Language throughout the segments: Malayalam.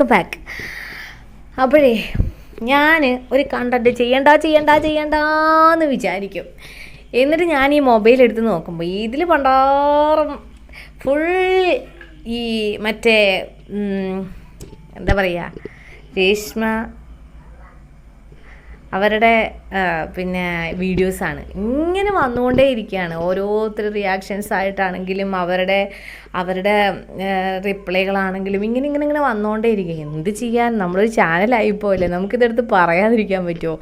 വെൽക്കം ബാക്ക് അപ്പോഴേ ഞാൻ ഒരു കണ്ടന്റ് ചെയ്യണ്ട ചെയ്യണ്ട ചെയ്യണ്ടെന്ന് വിചാരിക്കും. എന്നിട്ട് ഞാൻ ഈ മൊബൈൽ എടുത്ത് നോക്കുമ്പോൾ ഇതിൽ പണ്ടാറും ഫുൾ ഈ മറ്റേ എന്താ പറയുക രേഷ്മ അവരുടെ പിന്നെ വീഡിയോസാണ്. ഇങ്ങനെ വന്നുകൊണ്ടേ ഇരിക്കുകയാണ് ഓരോരുത്തർ റിയാക്ഷൻസ് ആയിട്ടാണെങ്കിലും അവരുടെ അവരുടെ റിപ്ലൈകളാണെങ്കിലും ഇങ്ങനെ ഇങ്ങനെ ഇങ്ങനെ വന്നുകൊണ്ടേ ഇരിക്കുക എന്ത് ചെയ്യാൻ? നമ്മളൊരു ചാനലായി ചാനലായിപ്പോയില്ലേ? നമുക്കിതെടുത്ത് പറയാതിരിക്കാൻ പറ്റുമോ?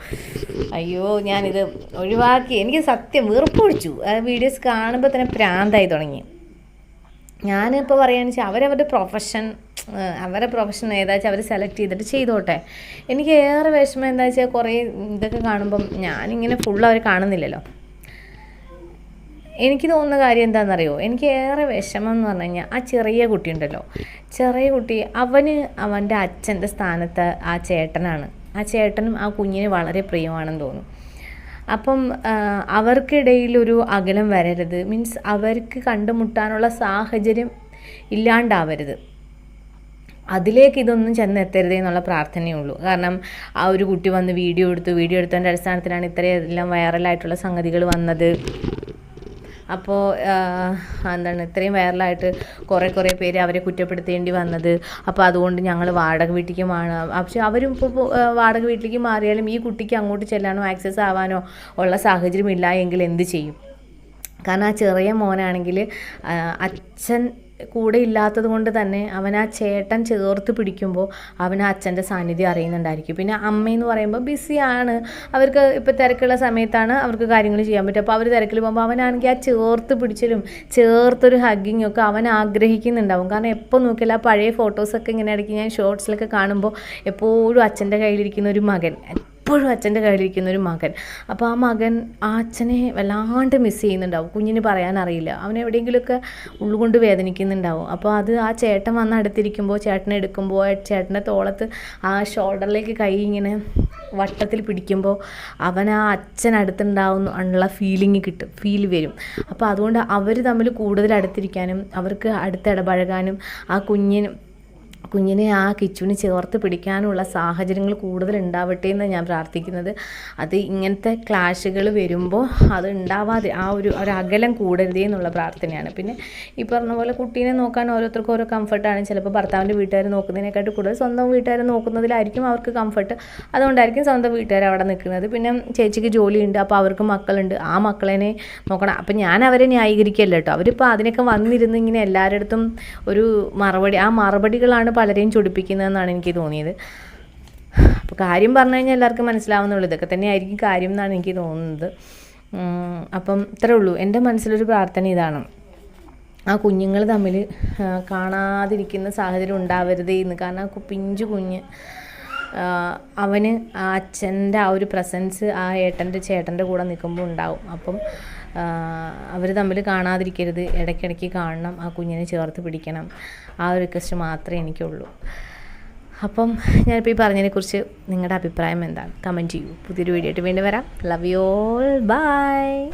അയ്യോ ഞാനിത് ഒഴിവാക്കി. എനിക്ക് സത്യം വെറുപ്പ് ആ വീഡിയോസ് കാണുമ്പോൾ തന്നെ പ്രാന്തായി തുടങ്ങി. ഞാനിപ്പോൾ പറയുകയാണെന്ന് വെച്ചാൽ അവരവരുടെ പ്രൊഫഷൻ അവരുടെ പ്രൊഫഷൻ ഏതാ വെച്ചാൽ അവർ സെലക്ട് ചെയ്തിട്ട് ചെയ്തോട്ടെ. എനിക്ക് ഏറെ വിഷമം എന്താ വെച്ചാൽ കുറേ ഇതൊക്കെ കാണുമ്പം ഞാനിങ്ങനെ ഫുൾ അവർ കാണുന്നില്ലല്ലോ. എനിക്ക് തോന്നുന്ന കാര്യം എന്താണെന്നറിയോ എനിക്ക് ഏറെ വിഷമം എന്ന് പറഞ്ഞു കഴിഞ്ഞാൽ ആ ചെറിയ കുട്ടി ഉണ്ടല്ലോ. ചെറിയ കുട്ടി അവന് അവന്റെ അച്ഛന്റെ സ്ഥാനത്ത് ആ ചേട്ടനാണ്. ആ ചേട്ടനും ആ കുഞ്ഞിന് വളരെ പ്രിയമാണെന്ന് തോന്നുന്നു അപ്പം അവർക്കിടയിലൊരു അകലം വരരുത്. മീൻസ് അവർക്ക് കണ്ടുമുട്ടാനുള്ള സാഹചര്യം ഇല്ലാണ്ടാവരുത്. അതിലേക്ക് ഇതൊന്നും ചെന്നെത്തരുത് എന്നുള്ള പ്രാർത്ഥനയേ ഉള്ളൂ കാരണം ആ ഒരു കുട്ടി വന്ന് വീഡിയോ എടുത്തു വീഡിയോ എടുത്തതിന്റെ അടിസ്ഥാനത്തിലാണ് ഇത്രയെല്ലാം വൈറലായിട്ടുള്ള സംഗതികൾ വന്നത്. അപ്പോൾ എന്താണ് ഇത്രയും വൈറലായിട്ട് കുറേ കുറേ പേര് അവരെ കുറ്റപ്പെടുത്തേണ്ടി വന്നത്. അപ്പോൾ അതുകൊണ്ട് ഞങ്ങൾ വാടക വീട്ടിലേക്ക് മാറ പക്ഷെ അവരും ഇപ്പോൾ വാടക വീട്ടിലേക്ക് മാറിയാലും ഈ കുട്ടിക്ക് അങ്ങോട്ട് ചെല്ലാനോ ആക്സസ് ആവാനോ ഉള്ള സാഹചര്യം ഇല്ല എങ്കിൽ എന്ത് ചെയ്യും? കാരണം ആ ചെറിയ മോനാണെങ്കിൽ അച്ഛൻ കൂടെ ഇല്ലാത്തത് കൊണ്ട് തന്നെ അവൻ ആ ചേട്ടൻ ചേർത്ത് പിടിക്കുമ്പോൾ അവൻ അച്ഛന്റെ സാന്നിധ്യം അറിയുന്നുണ്ടായിരിക്കും. പിന്നെ അമ്മയെന്ന് പറയുമ്പോൾ ബിസിയാണ്. അവർക്ക് ഇപ്പോൾ തിരക്കുള്ള സമയത്താണ് അവർക്ക് കാര്യങ്ങൾ ചെയ്യാൻ പറ്റും അപ്പോൾ അവർ തിരക്കിൽ പോകുമ്പോൾ അവനാണെങ്കിൽ ആ ചേർത്ത് പിടിച്ചലും ചേർത്തൊരു ഹഗ്ഗിങ് ഒക്കെ അവൻ ആഗ്രഹിക്കുന്നുണ്ടാവും. കാരണം എപ്പോൾ നോക്കിയാൽ ആ പഴയ ഫോട്ടോസൊക്കെ ഇങ്ങനെ ഇടയ്ക്ക് ഞാൻ ഷോർട്സിലൊക്കെ കാണുമ്പോൾ എപ്പോഴും അച്ഛന്റെ കയ്യിലിരിക്കുന്ന ഒരു മകൻ. എപ്പോഴും അച്ഛന്റെ കയ്യിലിരിക്കുന്ന ഒരു മകൻ. അപ്പോൾ ആ മകൻ ആ അച്ഛനെ വല്ലാണ്ട് മിസ് ചെയ്യുന്നുണ്ടാവും. കുഞ്ഞിന് പറയാനറിയില്ല. അവൻ എവിടെയെങ്കിലുമൊക്കെ ഉള്ളുകൊണ്ട് വേദനിക്കുന്നുണ്ടാവും. അപ്പോൾ അത് ആ ചേട്ടൻ വന്ന് അടുത്തിരിക്കുമ്പോൾ ചേട്ടനെ എടുക്കുമ്പോൾ ചേട്ടന്റെ തോളത്ത് ആ ഷോൾഡറിലേക്ക് കൈ ഇങ്ങനെ വട്ടത്തിൽ പിടിക്കുമ്പോൾ അവൻ ആ അച്ഛൻ അടുത്തുണ്ടാവുന്ന ഉള്ള ഫീലിംഗ് കിട്ടും. ഫീൽ വരും. അപ്പോൾ അതുകൊണ്ട് അവർ തമ്മിൽ കൂടുതൽ അടുത്തിരിക്കാനും അവർക്ക് അടുത്ത് ഇടപഴകാനും ആ കുഞ്ഞിന് കുഞ്ഞിനെ ആ കിച്ചുവിന് ചേർത്ത് പിടിക്കാനുള്ള സാഹചര്യങ്ങൾ കൂടുതൽ ഉണ്ടാവട്ടെ എന്ന് ഞാൻ പ്രാർത്ഥിക്കുന്നത്. അത് ഇങ്ങനത്തെ ക്ലാഷുകൾ വരുമ്പോൾ അത് ഉണ്ടാവാതെ ആ ഒരു ഒരു അകലം കൂടരുതേ എന്നുള്ള പ്രാർത്ഥനയാണ്. പിന്നെ ഈ പറഞ്ഞ പോലെ കുട്ടീനെ നോക്കാൻ ഓരോരുത്തർക്കും ഓരോ കംഫർട്ടാണ് ചിലപ്പോൾ ഭർത്താവിന്റെ വീട്ടുകാർ നോക്കുന്നതിനെക്കാട്ടി കൂടുതൽ സ്വന്തം വീട്ടുകാർ നോക്കുന്നതിലായിരിക്കും അവർക്ക് കംഫർട്ട് അതുകൊണ്ടായിരിക്കും സ്വന്തം വീട്ടുകാർ അവിടെ നിൽക്കുന്നത്. പിന്നെ ചേച്ചിക്ക് ജോലിയുണ്ട് അപ്പോൾ അവർക്ക് മക്കളുണ്ട്. ആ മക്കളെ നോക്കണം. അപ്പം ഞാൻ അവരെ ന്യായീകരിക്കല്ലോ കേട്ടോ. അവരിപ്പോൾ അതിനൊക്കെ വന്നിരുന്ന് ഇങ്ങനെ എല്ലാവരുടെ അടുത്തും ഒരു മറുപടി ആ മറുപടികളാണ് പലരെയും ചൊടിപ്പിക്കുന്നതെന്നാണ് എനിക്ക് തോന്നിയത്. അപ്പോൾ കാര്യം പറഞ്ഞു കഴിഞ്ഞാൽ എല്ലാവർക്കും മനസ്സിലാവുന്നുള്ളൂ. ഇതൊക്കെ തന്നെയായിരിക്കും കാര്യം എന്നാണ് എനിക്ക് തോന്നുന്നത്. അപ്പം ഇത്രേ ഉള്ളൂ. എന്റെ മനസ്സിലൊരു പ്രാർത്ഥന ഇതാണ്. ആ കുഞ്ഞുങ്ങൾ തമ്മിൽ കാണാതിരിക്കുന്ന സാഹചര്യം ഉണ്ടാവരുതേ എന്ന്. കാരണം ആ പിഞ്ചു കുഞ്ഞ് അവന് ആ അച്ഛന്റെ ആ ഒരു പ്രസൻസ് ആ ഏട്ടന്റെ ചേട്ടന്റെ കൂടെ നിൽക്കുമ്പോൾ ഉണ്ടാവും. അപ്പം അവർ തമ്മിൽ കാണാതിരിക്കരുത്. ഇടയ്ക്കിടയ്ക്ക് കാണണം. ആ കുഞ്ഞിനെ ചേർത്ത് പിടിക്കണം. ആ ഒരു റിക്വസ്റ്റ് മാത്രമേ എനിക്കുള്ളൂ. അപ്പം ഞാനിപ്പോൾ ഈ പറഞ്ഞതിനെക്കുറിച്ച് നിങ്ങളുടെ അഭിപ്രായം എന്താണ്? കമന്റ് ചെയ്യൂ. പുതിയൊരു വീഡിയോ ആയിട്ട് വീണ്ടും വരാം. Love you all by